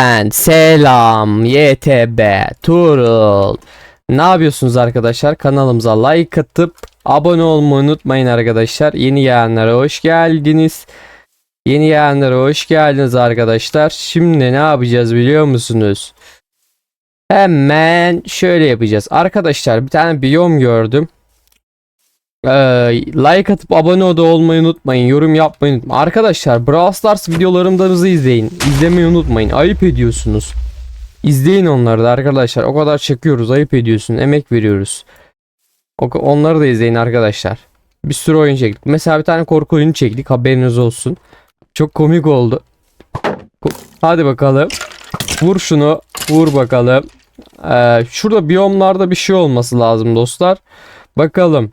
Ben selam YTB Turul. Ne yapıyorsunuz arkadaşlar? Kanalımıza like atıp abone olmayı unutmayın arkadaşlar. Yeni gelenlere hoş geldiniz. Yeni gelenlere hoş geldiniz arkadaşlar. Şimdi ne yapacağız biliyor musunuz? Hemen şöyle yapacağız. Arkadaşlar bir tane biyom gördüm. Ee, like atıp abone da olmayı unutmayın. Yorum yapmayı unutmayın. Arkadaşlar Brawl Stars videolarımızı izleyin. İzlemeyi unutmayın. Ayıp ediyorsunuz. İzleyin onları da arkadaşlar. O kadar çekiyoruz. Ayıp ediyorsun. Emek veriyoruz. Onları da izleyin arkadaşlar. Bir sürü oyun çektik. Mesela bir tane korku oyunu çektik. Haberiniz olsun. Çok komik oldu. Hadi bakalım. Vur şunu. Vur bakalım. Ee, şurada biyomlarda bir şey olması lazım dostlar. Bakalım.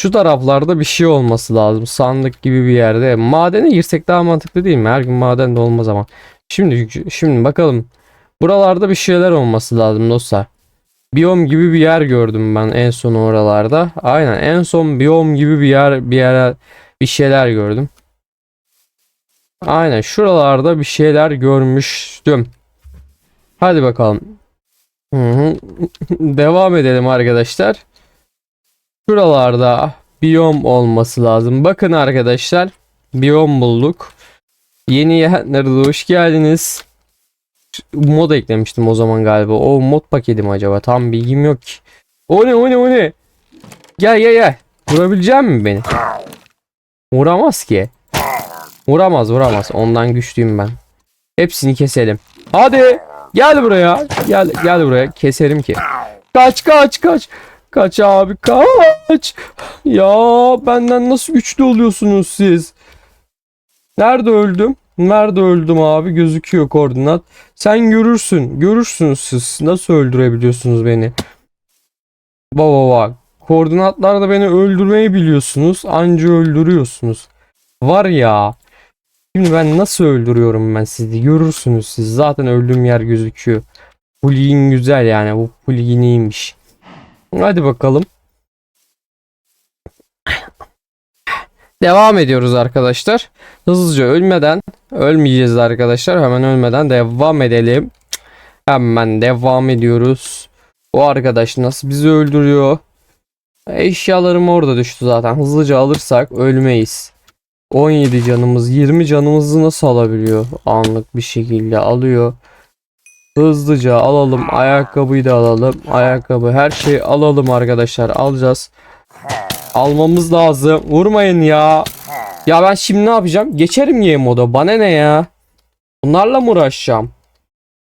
Şu taraflarda bir şey olması lazım. Sandık gibi bir yerde. Madene girsek daha mantıklı değil mi? Her gün maden de olmaz ama. Şimdi şimdi bakalım. Buralarda bir şeyler olması lazım dostlar. Biyom gibi bir yer gördüm ben en son oralarda. Aynen en son biyom gibi bir yer bir yer bir şeyler gördüm. Aynen şuralarda bir şeyler görmüştüm. Hadi bakalım. Devam edelim arkadaşlar. Şuralarda biyom olması lazım. Bakın arkadaşlar. Biyom bulduk. Yeni yeğenlere de hoş geldiniz. Mod eklemiştim o zaman galiba. O mod paketi mi acaba? Tam bilgim yok ki. O ne o ne o ne? Gel gel gel. Vurabilecek mi beni? Vuramaz ki. Vuramaz vuramaz. Ondan güçlüyüm ben. Hepsini keselim. Hadi. Gel buraya. Gel gel buraya. Keserim ki. Kaç kaç kaç. Kaç abi kaç. Ya benden nasıl güçlü oluyorsunuz siz? Nerede öldüm? Nerede öldüm abi? Gözüküyor koordinat. Sen görürsün. Görürsünüz siz. Nasıl öldürebiliyorsunuz beni? Baba bak. Koordinatlarda beni öldürmeyi biliyorsunuz. Anca öldürüyorsunuz. Var ya. Şimdi ben nasıl öldürüyorum ben sizi? Görürsünüz siz. Zaten öldüğüm yer gözüküyor. Bu ligin güzel yani. Bu, ligin iyiymiş. Hadi bakalım. Devam ediyoruz arkadaşlar. Hızlıca ölmeden ölmeyeceğiz arkadaşlar. Hemen ölmeden devam edelim. Hemen devam ediyoruz. O arkadaş nasıl bizi öldürüyor? Eşyalarım orada düştü zaten. Hızlıca alırsak ölmeyiz. 17 canımız 20 canımızı nasıl alabiliyor? Anlık bir şekilde alıyor. Hızlıca alalım. Ayakkabıyı da alalım. Ayakkabı her şeyi alalım arkadaşlar. Alacağız. Almamız lazım. Vurmayın ya. Ya ben şimdi ne yapacağım? Geçerim game moda. Bana ne ya? Bunlarla mı uğraşacağım?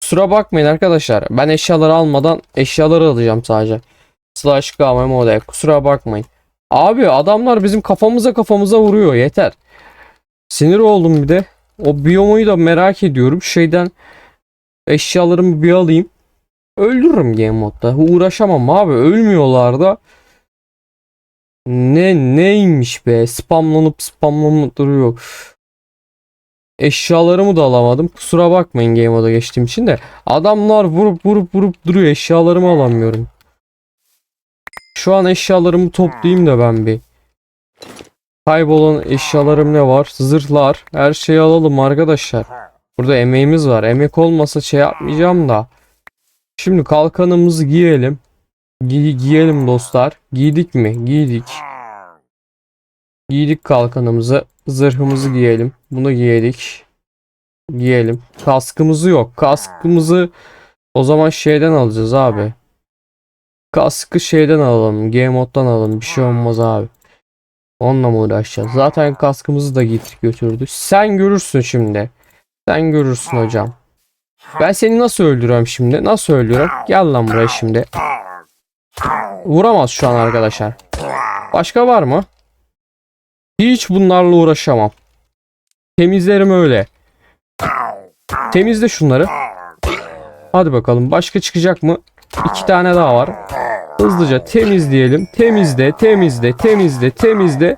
Kusura bakmayın arkadaşlar. Ben eşyaları almadan eşyaları alacağım sadece. Slash game moda. Kusura bakmayın. Abi adamlar bizim kafamıza kafamıza vuruyor. Yeter. Sinir oldum bir de. O biyomuyu da merak ediyorum. Şeyden eşyalarımı bir alayım. Öldürürüm game modda. Uğraşamam abi. Ölmüyorlar da. Ne neymiş be? Spamlanıp spamlanıp duruyor. Eşyalarımı da alamadım. Kusura bakmayın game moda geçtiğim için de. Adamlar vurup vurup vurup duruyor. Eşyalarımı alamıyorum. Şu an eşyalarımı toplayayım da ben bir. Kaybolan eşyalarım ne var? Zırhlar. Her şeyi alalım arkadaşlar. Burada emeğimiz var. Emek olmasa şey yapmayacağım da. Şimdi kalkanımızı giyelim. Gi- giyelim dostlar. Giydik mi? Giydik. Giydik kalkanımızı. Zırhımızı giyelim. Bunu giyelim. Giyelim. Kaskımızı yok. Kaskımızı o zaman şeyden alacağız abi. Kaskı şeyden alalım. Game moddan alalım. Bir şey olmaz abi. Onunla mı uğraşacağız? Zaten kaskımızı da getir götürdü. Sen görürsün şimdi. Sen görürsün hocam. Ben seni nasıl öldürüyorum şimdi? Nasıl öldürüyorum? Gel lan buraya şimdi. Vuramaz şu an arkadaşlar. Başka var mı? Hiç bunlarla uğraşamam. Temizlerim öyle. Temizle şunları. Hadi bakalım. Başka çıkacak mı? İki tane daha var. Hızlıca temizleyelim. Temizle, temizle, temizle, temizle.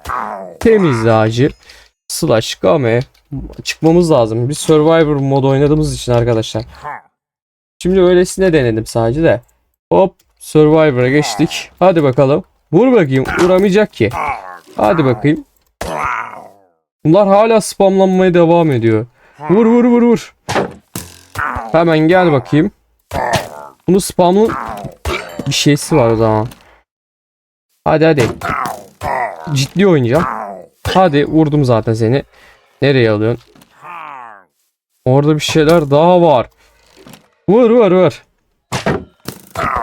Temizle acil. Slash game. Çıkmamız lazım. Biz Survivor modu oynadığımız için arkadaşlar. Şimdi öylesine denedim sadece de. Hop Survivor'a geçtik. Hadi bakalım. Vur bakayım. Vuramayacak ki. Hadi bakayım. Bunlar hala spamlanmaya devam ediyor. Vur vur vur vur. Hemen gel bakayım. Bunu spamlı bir şeysi var o zaman. Hadi hadi. Ciddi oynayacağım. Hadi vurdum zaten seni. Nereye alıyorsun? Orada bir şeyler daha var. Vur vur vur.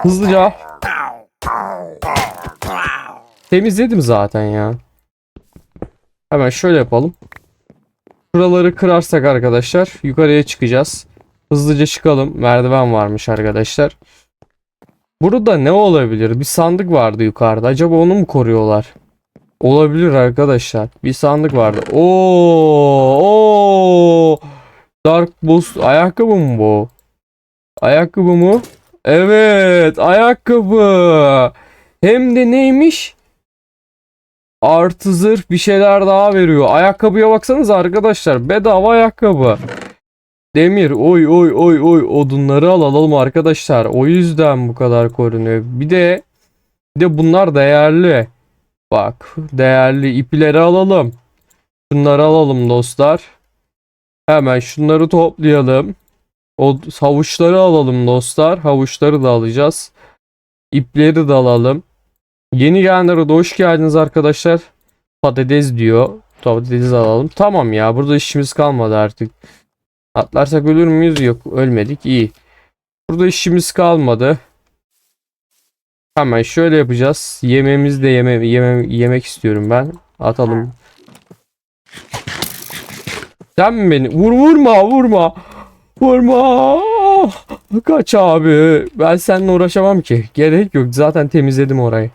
Hızlıca. Temizledim zaten ya. Hemen şöyle yapalım. Şuraları kırarsak arkadaşlar yukarıya çıkacağız. Hızlıca çıkalım. Merdiven varmış arkadaşlar. Burada ne olabilir? Bir sandık vardı yukarıda. Acaba onu mu koruyorlar? Olabilir arkadaşlar. Bir sandık vardı. Oo! Oo! Dark Boost ayakkabı mı bu? Ayakkabı mı? Evet, ayakkabı. Hem de neymiş? Artı zırh bir şeyler daha veriyor. Ayakkabıya baksanız arkadaşlar. Bedava ayakkabı. Demir oy oy oy oy odunları alalım arkadaşlar. O yüzden bu kadar korunuyor. Bir de bir de bunlar değerli. Bak değerli ipleri alalım. Şunları alalım dostlar. Hemen şunları toplayalım. O havuçları alalım dostlar. Havuçları da alacağız. İpleri de alalım. Yeni gelenlere de hoş geldiniz arkadaşlar. Patates diyor. Patates alalım. Tamam ya burada işimiz kalmadı artık. Atlarsak ölür müyüz? Yok ölmedik. İyi. Burada işimiz kalmadı. Hemen şöyle yapacağız. Yemeğimizi de yeme, yeme yemek istiyorum ben. Atalım. Sen mi beni? Vur vurma vurma. Vurma. Kaç abi. Ben seninle uğraşamam ki. Gerek yok. Zaten temizledim orayı.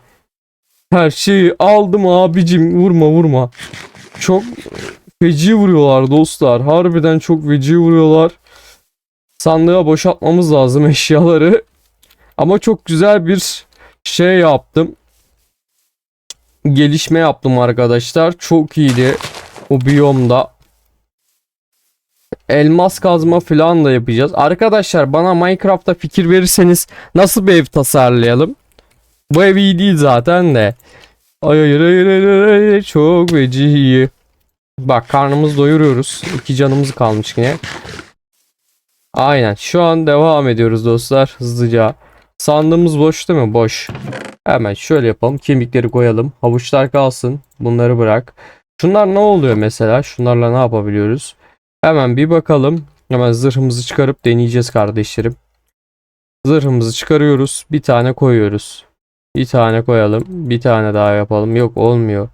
Her şeyi aldım abicim. Vurma vurma. Çok feci vuruyorlar dostlar. Harbiden çok feci vuruyorlar. Sandığa boşaltmamız lazım eşyaları. Ama çok güzel bir şey yaptım. Gelişme yaptım arkadaşlar. Çok iyiydi o biyomda. Elmas kazma falan da yapacağız. Arkadaşlar bana Minecraft'ta fikir verirseniz nasıl bir ev tasarlayalım? Bu ev iyi değil zaten de. Ay ay ay ay ay, ay çok feci iyi. Bak karnımızı doyuruyoruz. İki canımız kalmış yine. Aynen. Şu an devam ediyoruz dostlar hızlıca. Sandığımız boş değil mi? Boş. Hemen şöyle yapalım. Kemikleri koyalım. Havuçlar kalsın. Bunları bırak. Şunlar ne oluyor mesela? Şunlarla ne yapabiliyoruz? Hemen bir bakalım. Hemen zırhımızı çıkarıp deneyeceğiz kardeşlerim. Zırhımızı çıkarıyoruz. Bir tane koyuyoruz. Bir tane koyalım. Bir tane daha yapalım. Yok olmuyor.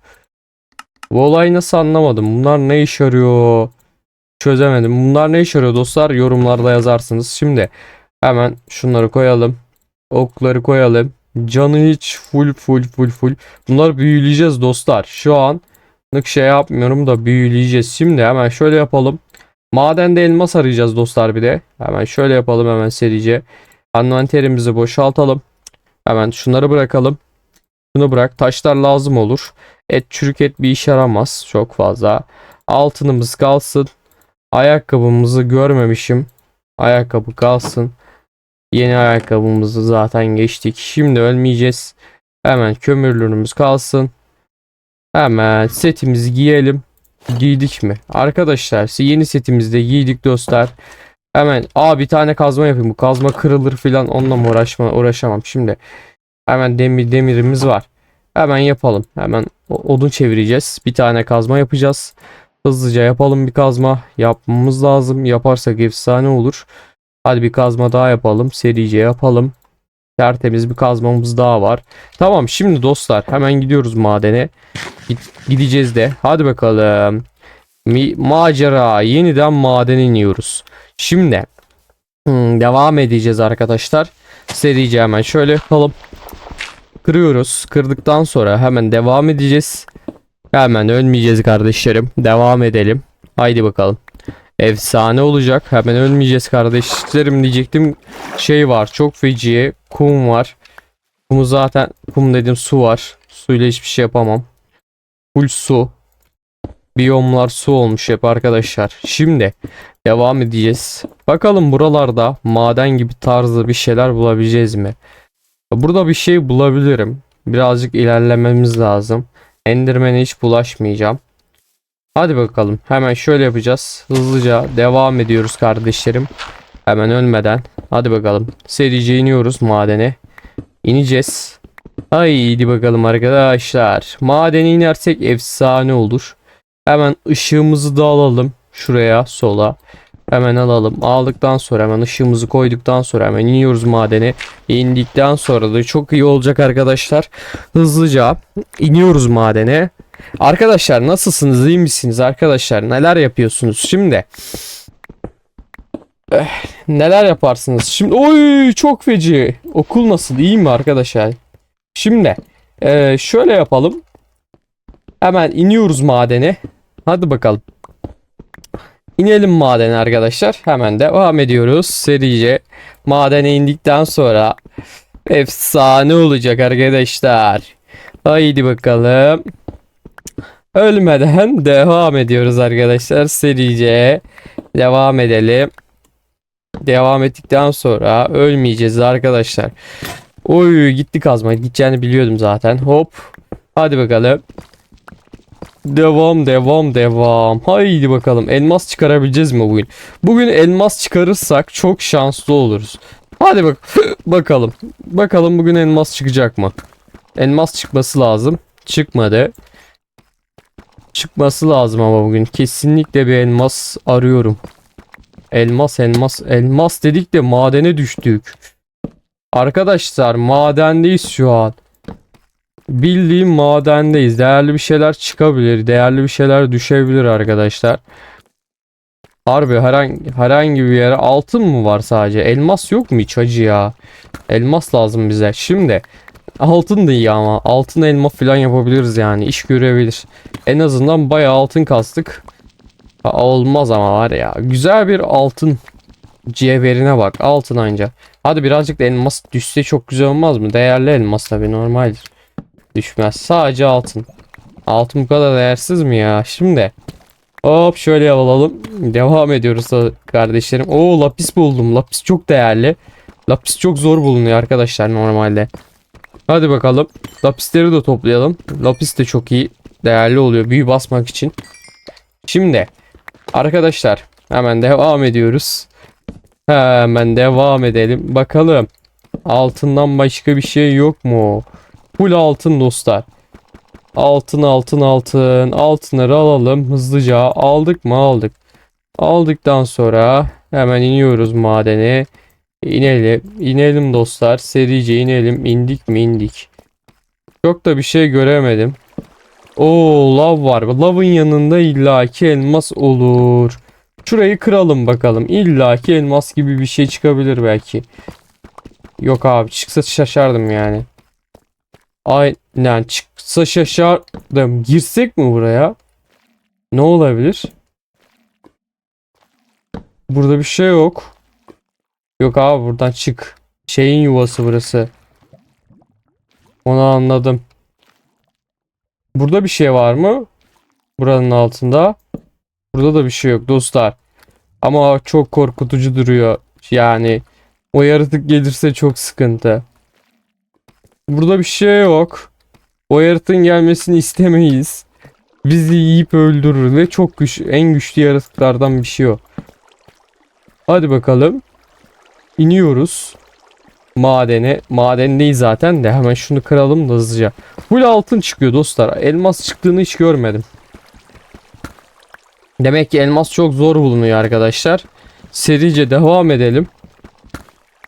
Bu olayı nasıl anlamadım. Bunlar ne iş yarıyor? Çözemedim. Bunlar ne iş yarıyor dostlar? Yorumlarda yazarsınız. Şimdi hemen şunları koyalım. Okları koyalım. Canı hiç full full full full. Bunları büyüleyeceğiz dostlar. Şu anlık şey yapmıyorum da büyüleyeceğiz. Şimdi hemen şöyle yapalım. Madende elmas arayacağız dostlar bir de. Hemen şöyle yapalım hemen serice. Envanterimizi boşaltalım. Hemen şunları bırakalım. Şunu bırak. Taşlar lazım olur. Et çürük et bir işe yaramaz. Çok fazla. Altınımız kalsın. Ayakkabımızı görmemişim. Ayakkabı kalsın. Yeni ayakkabımızı zaten geçtik. Şimdi ölmeyeceğiz. Hemen kömürlüğümüz kalsın. Hemen setimizi giyelim. Giydik mi? Arkadaşlar yeni setimizde giydik dostlar. Hemen aa bir tane kazma yapayım. Bu kazma kırılır filan onunla mı uğraşma, uğraşamam. Şimdi hemen demir demirimiz var. Hemen yapalım. Hemen odun çevireceğiz. Bir tane kazma yapacağız. Hızlıca yapalım bir kazma. Yapmamız lazım. Yaparsak efsane olur. Hadi bir kazma daha yapalım. Serice yapalım. Tertemiz bir kazmamız daha var. Tamam şimdi dostlar hemen gidiyoruz madene. Gideceğiz de. Hadi bakalım. Mi- macera yeniden madene iniyoruz. Şimdi hmm, devam edeceğiz arkadaşlar. Serice hemen şöyle yapalım. Kırıyoruz. Kırdıktan sonra hemen devam edeceğiz. Hemen ölmeyeceğiz kardeşlerim. Devam edelim. Haydi bakalım. Efsane olacak. Hemen ölmeyeceğiz kardeşlerim diyecektim. Şey var çok feci. Kum var. Kumu zaten kum dedim su var. Suyla hiçbir şey yapamam. Full su. Biyomlar su olmuş hep arkadaşlar. Şimdi devam edeceğiz. Bakalım buralarda maden gibi tarzı bir şeyler bulabileceğiz mi? Burada bir şey bulabilirim. Birazcık ilerlememiz lazım. Enderman'e hiç bulaşmayacağım. Hadi bakalım. Hemen şöyle yapacağız. Hızlıca devam ediyoruz kardeşlerim. Hemen ölmeden. Hadi bakalım. Serice iniyoruz madene. İneceğiz. Haydi bakalım arkadaşlar. Madene inersek efsane olur. Hemen ışığımızı da alalım. Şuraya sola. Hemen alalım. Aldıktan sonra hemen ışığımızı koyduktan sonra hemen iniyoruz madene. İndikten sonra da çok iyi olacak arkadaşlar. Hızlıca iniyoruz madene. Arkadaşlar nasılsınız? iyi misiniz arkadaşlar? Neler yapıyorsunuz? Şimdi Eh, neler yaparsınız? Şimdi oy çok feci. Okul nasıl? İyi mi arkadaşlar? Şimdi eh, şöyle yapalım. Hemen iniyoruz madene. Hadi bakalım. İnelim madene arkadaşlar. Hemen devam ediyoruz. Serice madene indikten sonra efsane olacak arkadaşlar. Haydi bakalım. Ölmeden devam ediyoruz arkadaşlar. Serice devam edelim. Devam ettikten sonra ölmeyeceğiz arkadaşlar. Oy gitti kazma. Gideceğini biliyordum zaten. Hop. Hadi bakalım. Devam devam devam. Haydi bakalım. Elmas çıkarabileceğiz mi bugün? Bugün elmas çıkarırsak çok şanslı oluruz. Hadi bak bakalım. Bakalım bugün elmas çıkacak mı? Elmas çıkması lazım. Çıkmadı. Çıkması lazım ama bugün. Kesinlikle bir elmas arıyorum. Elmas elmas elmas dedik de madene düştük. Arkadaşlar madendeyiz şu an. Bildiğim madendeyiz. Değerli bir şeyler çıkabilir. Değerli bir şeyler düşebilir arkadaşlar. Harbi herhangi, herhangi bir yere altın mı var sadece? Elmas yok mu hiç hacı ya? Elmas lazım bize. Şimdi altın da iyi ama altın elma falan yapabiliriz yani. İş görebilir. En azından bayağı altın kastık. Ha, olmaz ama var ya. Güzel bir altın cevherine bak. Altın anca. Hadi birazcık da elmas düşse çok güzel olmaz mı? Değerli elmas tabii normaldir. Düşmez. Sadece altın. Altın bu kadar değersiz mi ya? Şimdi hop şöyle alalım. Devam ediyoruz kardeşlerim. Oo lapis buldum. Lapis çok değerli. Lapis çok zor bulunuyor arkadaşlar normalde. Hadi bakalım. Lapisleri de toplayalım. Lapis de çok iyi. Değerli oluyor büyü basmak için. Şimdi arkadaşlar hemen devam ediyoruz. Hemen devam edelim. Bakalım. Altından başka bir şey yok mu? Full altın dostlar. Altın altın altın. Altınları alalım hızlıca. Aldık mı aldık. Aldıktan sonra hemen iniyoruz madene. İnelim. inelim dostlar. Serice inelim. İndik mi indik. Çok da bir şey göremedim. Oo lav var. Lavın yanında illaki elmas olur. Şurayı kıralım bakalım. İllaki elmas gibi bir şey çıkabilir belki. Yok abi çıksa şaşardım yani. Aynen çıksa şaşardım. Girsek mi buraya? Ne olabilir? Burada bir şey yok. Yok abi buradan çık. Şeyin yuvası burası. Onu anladım. Burada bir şey var mı? Buranın altında. Burada da bir şey yok dostlar. Ama çok korkutucu duruyor. Yani o yaratık gelirse çok sıkıntı. Burada bir şey yok. O yaratığın gelmesini istemeyiz. Bizi yiyip öldürür ve çok güç en güçlü yaratıklardan bir şey o. Hadi bakalım. İniyoruz. Madene. Madendeyiz zaten de hemen şunu kıralım da hızlıca. Full altın çıkıyor dostlar. Elmas çıktığını hiç görmedim. Demek ki elmas çok zor bulunuyor arkadaşlar. Serice devam edelim.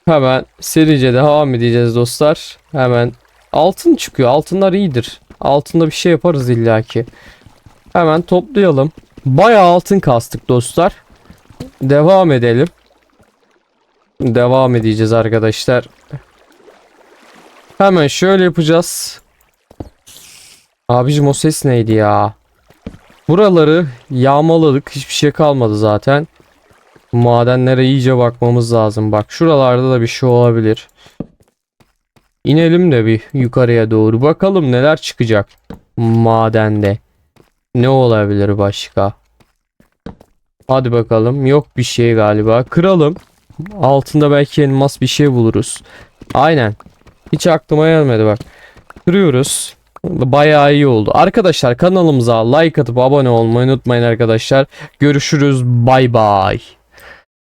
Hemen serice devam edeceğiz dostlar. Hemen altın çıkıyor. Altınlar iyidir. Altında bir şey yaparız illaki. Hemen toplayalım. Bayağı altın kastık dostlar. Devam edelim. Devam edeceğiz arkadaşlar. Hemen şöyle yapacağız. Abicim o ses neydi ya? Buraları yağmaladık. Hiçbir şey kalmadı zaten. Madenlere iyice bakmamız lazım. Bak şuralarda da bir şey olabilir. İnelim de bir yukarıya doğru. Bakalım neler çıkacak madende. Ne olabilir başka? Hadi bakalım. Yok bir şey galiba. Kıralım. Altında belki elmas bir şey buluruz. Aynen. Hiç aklıma gelmedi bak. Kırıyoruz. Bayağı iyi oldu. Arkadaşlar kanalımıza like atıp abone olmayı unutmayın arkadaşlar. Görüşürüz. Bay bay.